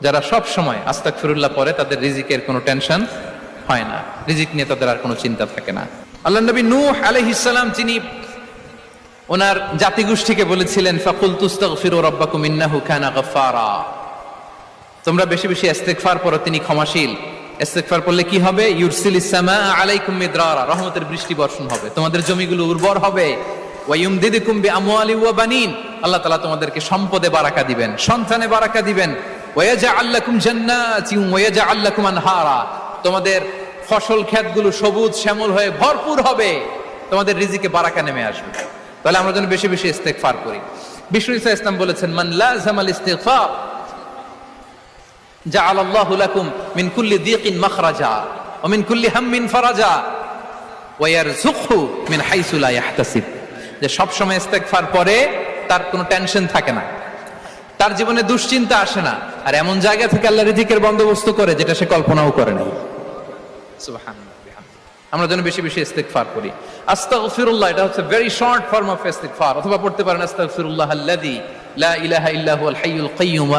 যারা সব সময় আস্তাক ফিরুল্লাহ পরে তাদের রিজিকের কোনো টেনশন হয় না। রিজিক নিয়ে তাদের আর কোনো চিন্তা থাকে না। আল্লাহ নবী নূহ আলাইহিসসালাম যিনি ওনার জাতিগোষ্ঠীকে বলেছিলেন ফাকুল তুস্তাগফিরু রাব্বাকুম ইন্নাহু কানা গাফফারা। তোমরা বেশি বেশি ইস্তেগফার পড়ো, তিনি ক্ষমাশীল। ইস্তেগফার পড়লে কি হবে? ইউরসিল ইসসামা আলাইকুম মিদরারা। রহমতের বৃষ্টি বর্ষণ হবে। তোমাদের জমিগুলো উর্বর হবে। ওয়া ইউমদিদুকুম বিআমওয়ালি ওয়া বানিন। আল্লাহ তাআলা তোমাদেরকে সম্পদে বারাকা দিবেন, সন্তানে বারাকা দিবেন। তোমাদের ফসল ক্ষেতগুলো সবুজ শ্যামল হয়ে ভরপুর হবে। তোমাদের রিজিকে বারাকা নেমে আসবে। তাহলে আমরা যেন বেশি বেশি ইস্তেকফার করি। বিশ্ব ইসলাম বলেছেন, মান ইস্তেকফার যা আল্লাহ লাকুম মিন কুল্লি দিকিন মাখরাজা ও মিন কুল্লি ওয়ার মিন হাইসুলা যে সবসময় ইস্তেকফার পরে তার কোনো টেনশন থাকে না। তার জীবনে দুশ্চিন্তা আসে না। আর এমন জায়গা থেকে আল্লাহ রিজিকের বন্দোবস্ত করে যেটা সে কল্পনাও করে নাই। আমরা যেন বেশি বেশি ইস্তেগফার করি। আস্তাগফিরুল্লাহ, এটা হচ্ছে ভেরি শর্ট ফর্ম অফ ইস্তেকফার অথবা পড়তে পারেন, আস্তাগফিরুল্লাহ আল্লাযী লা ইলাহা হাইয়ুল কাইয়্যুম